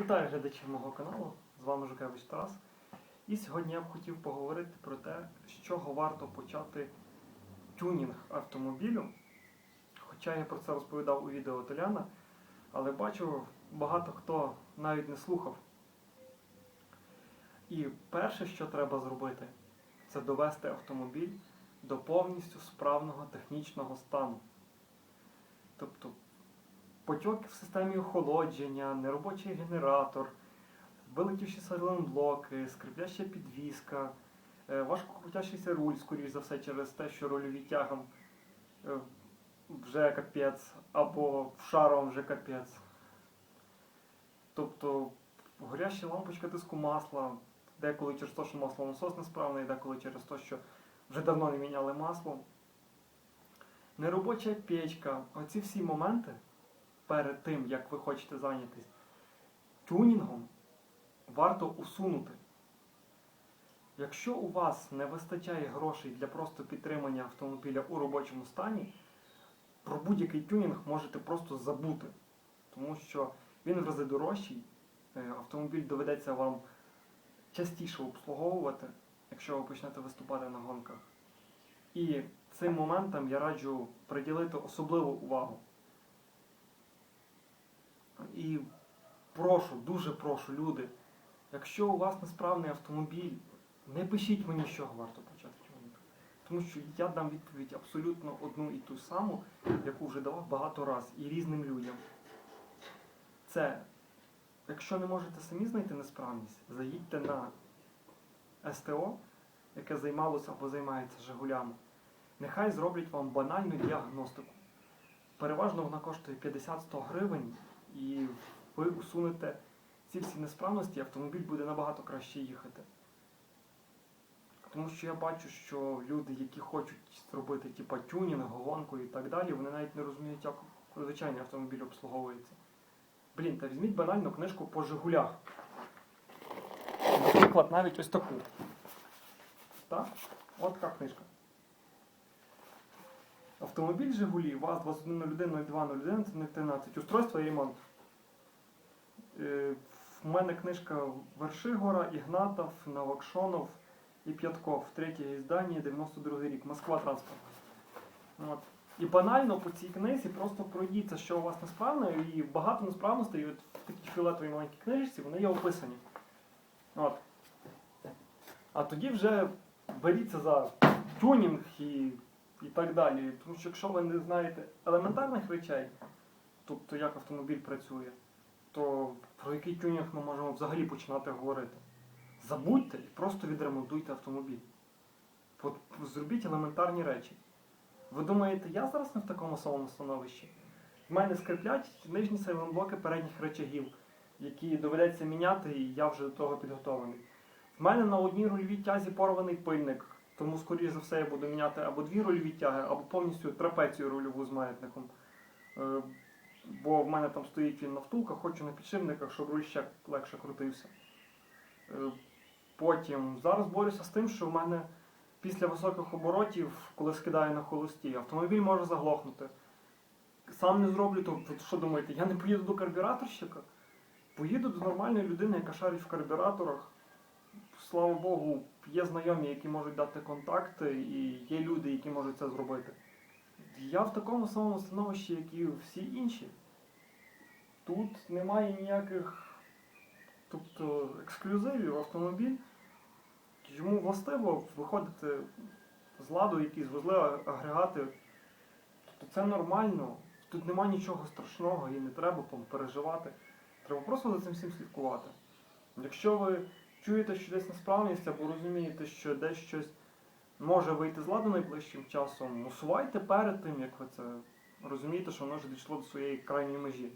Вітаю глядачів мого каналу, з вами Жукевич Тарас. І сьогодні я б хотів поговорити про те, з чого варто почати тюнінг автомобілю. Хоча я про це розповідав у відео Толяна, але бачу, багато хто навіть не слухав. І перше, що треба зробити, це довести автомобіль до повністю справного технічного стану. Тобто потьоки в системі охолодження, неробочий генератор, вилетівші сайлентблоки, скрипляща підвіска, е, важко крутящийся руль, скоріш за все, через те, що рульові тягом е, вже капець, або в шаровом вже капець. Тобто горяща лампочка тиску масла, деколи через те, що маслонасос несправний, деколи через те, що вже давно не міняли масло. Неробоча печка. Оці всі моменти перед тим, як ви хочете зайнятися тюнінгом, варто усунути. Якщо у вас не вистачає грошей для просто підтримання автомобіля у робочому стані, про будь-який тюнінг можете просто забути. Тому що він в рази дорожчий, е, автомобіль доведеться вам частіше обслуговувати, якщо ви почнете виступати на гонках. І цим моментам я раджу приділити особливу увагу. І прошу, дуже прошу, люди, якщо у вас несправний автомобіль, не пишіть мені, чого варто почати тюнінг. Тому що я дам відповідь абсолютно одну і ту саму, яку вже давав багато разів і різним людям. Це, якщо не можете самі знайти несправність, заїдьте на СТО, яке займалося або займається Жигулями. Нехай зроблять вам банальну діагностику. Переважно вона коштує 50-100 гривень, і ви усунете ці всі несправності, автомобіль буде набагато краще їхати. Тому що я бачу, що люди, які хочуть зробити типа тюнінг, гонку і так далі, вони навіть не розуміють, як звичайний автомобіль обслуговується. Блін, та візьміть банальну книжку по Жигулях. Наприклад, навіть ось таку. Так? От така книжка. Автомобіль Жигулі, ВАЗ-2101-0201, це 013. Устройство ремонт. В мене книжка Вершигора, Ігнатов, Новокшонов і П'ятков. Третє іздання, 92 рік. Москва транспорт. От. І банально по цій книзі просто пройдіться, що у вас несправно, і багато несправностей от в такій фіолетовій маленькій книжці вони є описані. От. А тоді вже беріться за тюнінг і, і так далі. Тому що якщо ви не знаєте елементарних речей, тобто як автомобіль працює, то про який тюнінг ми можемо взагалі починати говорити? Забудьте і просто відремонтуйте автомобіль. Зробіть елементарні речі. Ви думаєте, я зараз не в такому самому становищі? В мене скриплять нижні сайлентблоки передніх речагів, які доведеться міняти, і я вже до того підготовлений. В мене на одній рульовій тязі порваний пильник, тому, скоріш за все, я буду міняти або дві рульові тяги, або повністю трапецію рульову з маятником. Е, Бо в мене там стоїть він на втулках, хочу на підшипниках, щоб руль ще легше крутився. Е, Потім зараз борюся з тим, що в мене після високих оборотів, коли скидаю на холості, автомобіль може заглохнути. Сам не зроблю, то що думаєте, я не поїду до карбюраторщика? Поїду до нормальної людини, яка шарить в карбюраторах. Слава Богу, є знайомі, які можуть дати контакти, і є люди, які можуть це зробити. Я в такому самому становищі, як і всі інші. Тут немає ніяких тобто, ексклюзивів. Автомобіль йому властиво виходити з ладу якісь вузли, агрегати. Тобто це нормально. Тут немає нічого страшного і не треба переживати. Треба просто за цим всім слідкувати. Якщо ви чуєте, що десь несправність, або розумієте, що десь щось може вийти з ладу найближчим часом, усувайте перед тим, як ви це розумієте, що воно вже дійшло до своєї крайньої межі.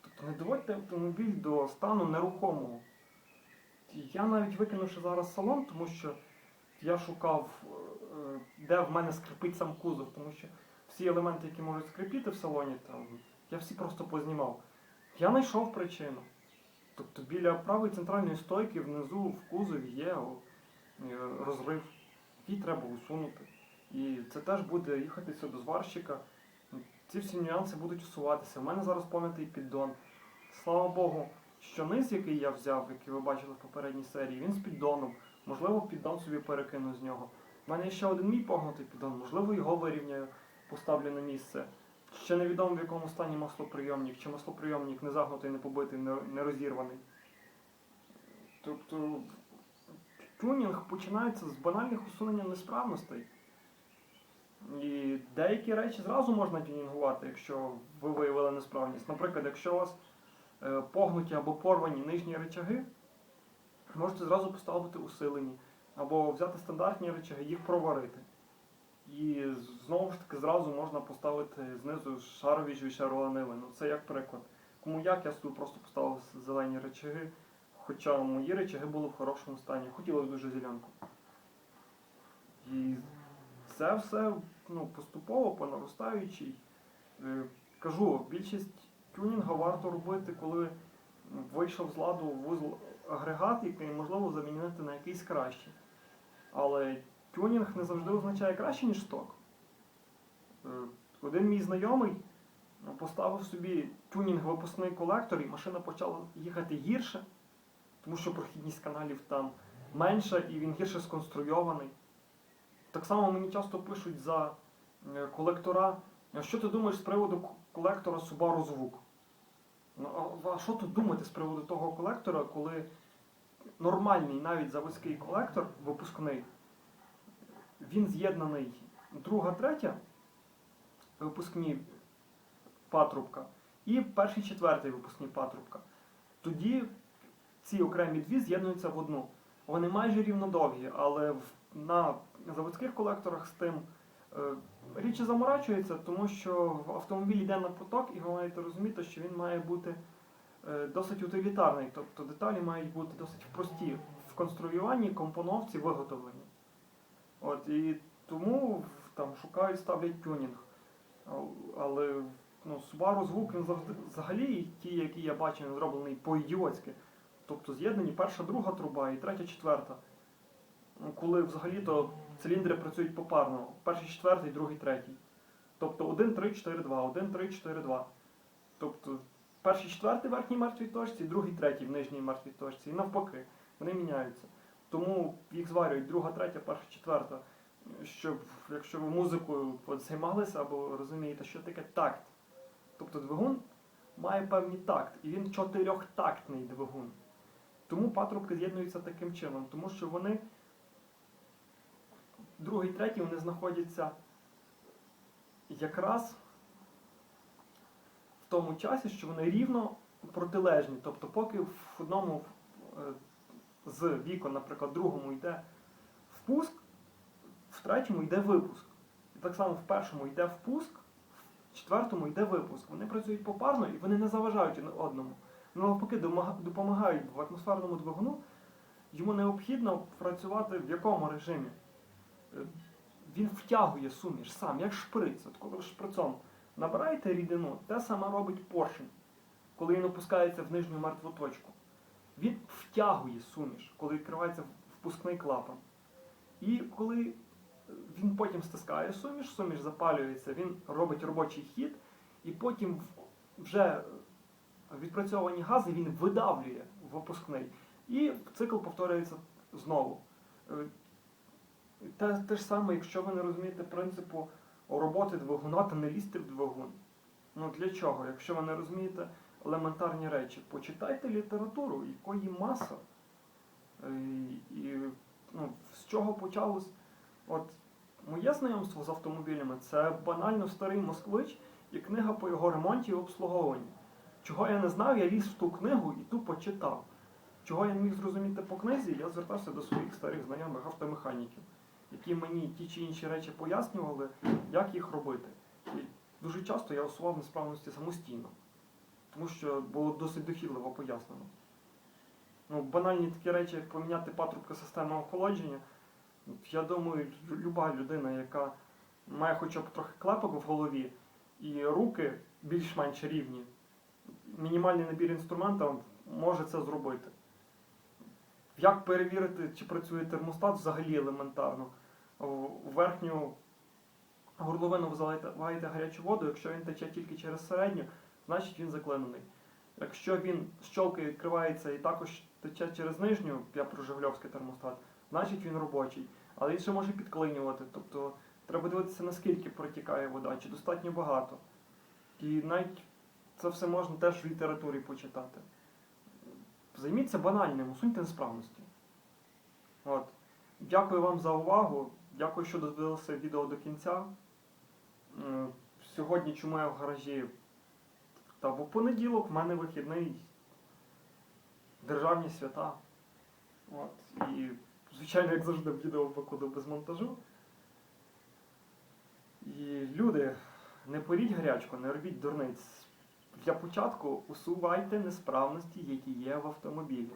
Тобто не доводьте автомобіль до стану нерухомого. Я навіть викинувши зараз салон, тому що я шукав, е, де в мене скрипить сам кузов, тому що всі елементи, які можуть скрипіти в салоні, там, я всі просто познімав. Я знайшов причину. Тобто біля правої центральної стойки внизу в кузові є е, розрив, який треба усунути. І це теж буде їхатися до зварщика. Ці всі нюанси будуть усуватися. У мене зараз пом'ятий піддон. Слава Богу, що низ, який я взяв, який ви бачили в попередній серії, він з піддоном. Можливо, піддон собі перекину з нього. У мене ще один мій погнутий піддон, можливо, його вирівняю, поставлю на місце. Ще невідомо в якому стані маслоприйомник, чи маслоприйомник не загнутий, не побитий, не, розірваний. Тобто тюнінг починається з банальних усунення несправностей. І деякі речі зразу можна тюнінгувати, якщо ви виявили несправність. Наприклад, якщо у вас е, погнуті або порвані нижні речаги, можете зразу поставити усилені, або взяти стандартні речаги, їх проварити. І знову ж таки зразу можна поставити знизу шарові і шароанили. Ну це як приклад. Кому як я собі просто поставив зелені речаги, хоча мої речаги були в хорошому стані. Хотілося дуже зеленку. І це все ну, поступово по наростаючій. Е, Кажу, більшість тюнінга варто робити, коли вийшов з ладу вузол агрегат, який можливо замінити на якийсь кращий. Але тюнінг не завжди означає краще, ніж сток. Е, Один мій знайомий поставив собі тюнінг випускний колектор, і машина почала їхати гірше, тому що прохідність каналів там менша і він гірше сконструйований. Так само мені часто пишуть за е, колектора. Що ти думаєш з приводу колектора Subaru звук? Ну, а що тут думати з приводу того колектора, коли нормальний навіть заводський колектор, випускний, він з'єднаний друга, третя випускні патрубка і перший, четвертий випускні патрубка. Тоді ці окремі дві з'єднуються в одну. Вони майже рівнодовгі, але на заводських колекторах з тим е, річ заморачується, тому що автомобіль йде на поток, і ви маєте розуміти, що він має бути е, досить утилітарний, тобто деталі мають бути досить прості в конструюванні, компоновці, виготовленні. От, і тому там шукають, ставлять тюнінг. Але ну, Subaru звук він завжди взагалі ті, які я бачив, він зроблений по-ідіотськи. Тобто з'єднані перша, друга труба і третя, четверта. Ну, Коли взагалі-то циліндри працюють попарно. Перший, четвертий, другий, третій. Тобто 1, 3, 4, 2, 1, 3, 4, 2. Тобто перший, четвертий в верхній мертвій точці, другий, третій в нижній мертвій точці. І навпаки, вони міняються. Тому їх зварюють друга, третя, перша, четверта. Щоб, якщо ви музикою займалися або розумієте, що таке такт. Тобто двигун має певний такт, і він чотирьохтактний двигун. Тому патрубки з'єднуються таким чином, тому що вони, другий, третій, вони знаходяться якраз в тому часі, що вони рівно протилежні. Тобто, поки в одному е, з вікон, наприклад, другому йде впуск, в третьому йде випуск. І так само в першому йде впуск, в четвертому йде випуск. Вони працюють попарно і вони не заважають одному. Навпаки допомагають в атмосферному двигуну. Йому необхідно працювати в якому режимі? Е, Він втягує суміш сам, як шприц. От коли шприцом набираєте рідину, те саме робить поршень, коли він опускається в нижню мертву точку. Він втягує суміш, коли відкривається впускний клапан. І коли е, він потім стискає суміш, суміш запалюється, він робить робочий хід, і потім вже відпрацьовані гази він видавлює в випускний. І цикл повторюється знову. Е, Те, те ж саме, якщо ви не розумієте принципу роботи двигуна, то не лізьте в двигун. Ну для чого? Якщо ви не розумієте елементарні речі, почитайте літературу, якої маса. Е, І ну, з чого почалось? От моє знайомство з автомобілями це банально старий москвич і книга по його ремонті і обслуговуванні. Чого я не знав, я ліз в ту книгу і тупо читав. Чого я не міг зрозуміти по книзі, я звертався до своїх старих знайомих автомеханіків, які мені ті чи інші речі пояснювали, як їх робити. І дуже часто я усував несправності самостійно, тому що було досить дохідливо пояснено. Ну, банальні такі речі, як поміняти патрубки системи охолодження, я думаю, люба людина, яка має хоча б трохи клепок в голові і руки більш-менш рівні, мінімальний набір інструментів може це зробити. Як перевірити, чи працює термостат, взагалі елементарно. В верхню горловину ви заливаєте гарячу воду, якщо він тече тільки через середню, значить він заклинений. Якщо він щолкає, відкривається і також тече через нижню, я про термостат, значить він робочий. Але він ще може підклинювати. Тобто треба дивитися, наскільки протікає вода, чи достатньо багато. І навіть це все можна теж в літературі почитати. Займіться банальним, усуньте несправності. От. Дякую вам за увагу. Дякую, що додивилися відео до кінця. Сьогодні чому я в гаражі? Та бо понеділок в мене вихідний державні свята. От. І, звичайно, як завжди, відео покладу без монтажу. І люди, не поріть гарячку, не робіть дурниць. Для початку усувайте несправності, які є в автомобілі.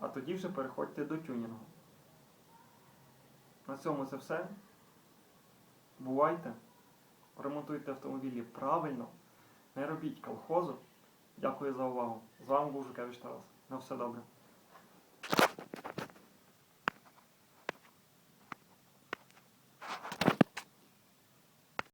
А тоді вже переходьте до тюнінгу. На цьому це все. Бувайте. Ремонтуйте автомобілі правильно. Не робіть колхозу. Дякую за увагу. З вами був Жукевич Тарас. На все добре.